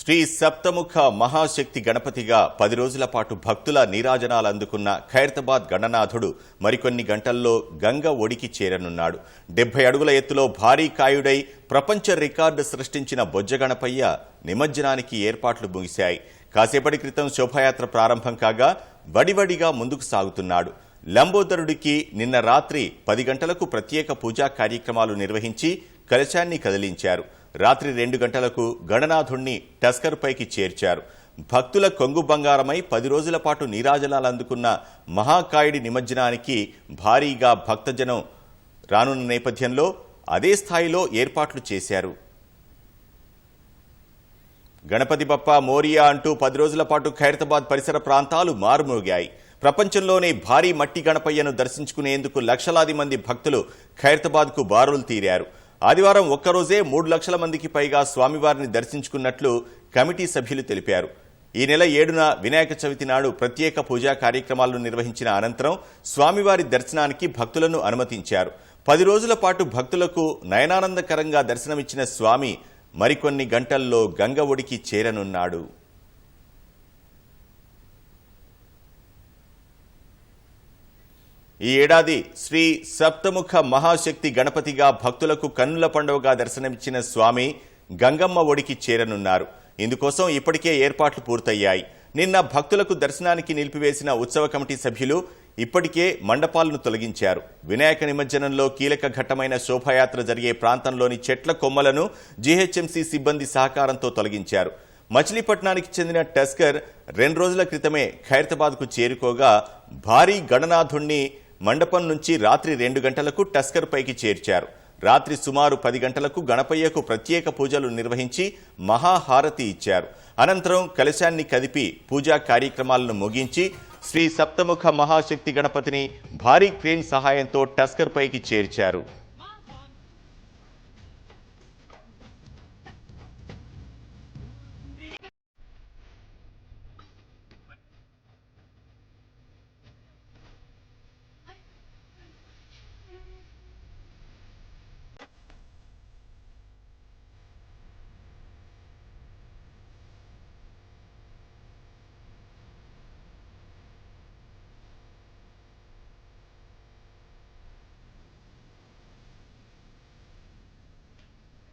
శ్రీ సప్తముఖ మహాశక్తి గణపతిగా పది రోజుల పాటు భక్తుల నీరాజనాలు అందుకున్న ఖైరతాబాద్ గణనాథుడు మరికొన్ని గంటల్లో గంగ ఒడికి చేరనున్నాడు. డెబ్బై అడుగుల ఎత్తులో భారీ కాయుడై ప్రపంచ రికార్డు సృష్టించిన బొజ్జగణపయ్య నిమజ్జనానికి ఏర్పాట్లు ముగిశాయి. కాసేపటి క్రితం శోభాయాత్ర ప్రారంభం కాగా వడివడిగా ముందుకు సాగుతున్నాడు. లంబోదరుడికి నిన్న రాత్రి పది గంటలకు ప్రత్యేక పూజా కార్యక్రమాలు నిర్వహించి కలశాన్ని కదిలించారు. రాత్రి రెండు గంటలకు గణనాథుణ్ణి టస్కర్ పైకి చేర్చారు. భక్తుల కొంగు బంగారమై పది రోజుల పాటు నీరాజలాలు అందుకున్న మహాకాయుడి నిమజ్జనానికి భారీగా భక్తజనం రానున్న నేపథ్యంలో అదే స్థాయిలో ఏర్పాట్లు చేశారు. గణపతి బప్ప మోరియా అంటూ పది రోజుల పాటు ఖైరతాబాద్ పరిసర ప్రాంతాలు మారుమోగాయి. ప్రపంచంలోనే భారీ మట్టి గణపయ్యను దర్శించుకునేందుకు లక్షలాది మంది భక్తులు ఖైరతాబాద్కు బారులు తీరారు. ఆదివారం ఒక్కరోజే మూడు లక్షల మందికి పైగా స్వామివారిని దర్శించుకున్నట్లు కమిటీ సభ్యులు తెలిపారు. ఈ నెల ఏడున వినాయక చవితి నాడు ప్రత్యేక పూజా కార్యక్రమాలను నిర్వహించిన అనంతరం స్వామివారి దర్శనానికి భక్తులను అనుమతించారు. పది రోజుల పాటు భక్తులకు నయనానందకరంగా దర్శనమిచ్చిన స్వామి మరికొన్ని గంటల్లో గంగ ఒడికి చేరనున్నాడు. ఈ ఏడాది శ్రీ సప్తముఖ మహాశక్తి గణపతిగా భక్తులకు కన్నుల పండుగగా దర్శనమిచ్చిన స్వామి గంగమ్మ ఒడికి చేరనున్నారు. ఇందుకోసం ఇప్పటికే ఏర్పాట్లు పూర్తయ్యాయి. నిన్న భక్తులకు దర్శనానికి నిలిపివేసిన ఉత్సవ కమిటీ సభ్యులు ఇప్పటికే మండపాలను తొలగించారు. వినాయక నిమజ్జనంలో కీలక ఘట్టమైన శోభాయాత్ర జరిగే ప్రాంతంలోని చెట్ల కొమ్మలను జీహెచ్ఎంసీ సిబ్బంది సహకారంతో తొలగించారు. మచిలీపట్నానికి చెందిన టస్కర్ రెండు రోజుల క్రితమే ఖైరతాబాద్కు చేరుకోగా భారీ గణనాథుణ్ణి మండపం నుంచి రాత్రి రెండు గంటలకు టస్కర్ పైకి చేర్చారు. రాత్రి సుమారు పది గంటలకు గణపయ్యకు ప్రత్యేక పూజలు నిర్వహించి మహాహారతి ఇచ్చారు. అనంతరం కలశాన్ని కదిపి పూజా కార్యక్రమాలను ముగించి శ్రీ సప్తముఖ మహాశక్తి గణపతిని భారీ క్రేన్ సహాయంతో టస్కర్ పైకి చేర్చారు.